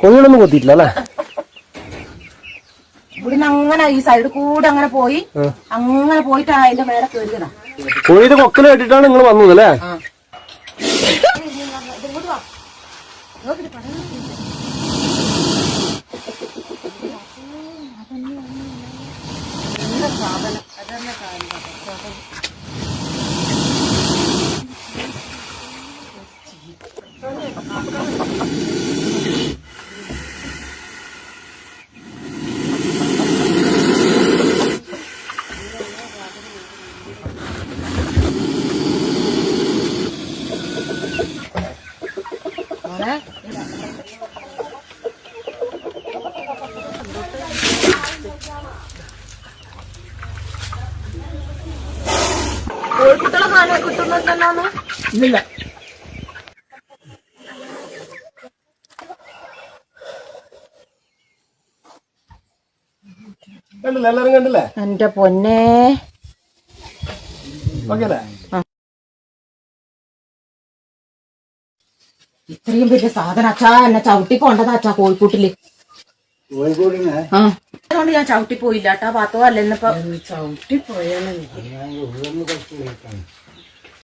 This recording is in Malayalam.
കോഴികളൊന്നും കൊത്തിയിട്ടില്ല അല്ലേ? ഇവിടുന്ന് അങ്ങനെ ഈ സൈഡ് കൂടെ അങ്ങനെ പോയി അങ്ങനെ പോയിട്ട് അതിന്റെ മേലെ കയറിയതാ കോഴിയുടെ കൊക്കൽ കേട്ടിട്ടാണ് നിങ്ങൾ വന്നത് അല്ലേ? കോഴിക്കുട്ടികളെ കിട്ടുന്നുണ്ടല്ലോ ഇല്ല കണ്ടില്ലേ എല്ലാരും കണ്ടില്ലേ? എന്റെ പൊന്നേ. ഓക്കെ അല്ലേ ഇത്രയും വലിയ സാധനം അച്ഛാ എന്നെ ചവിട്ടി കൊണ്ടതാ അച്ഛാ കോഴിക്കൂട്ടിൽ. അതുകൊണ്ട് ഞാൻ ചവിട്ടി പോയില്ല കേട്ടാ പാത്തോ അല്ലെന്നിപ്പോ ചവിട്ടി പോയാലും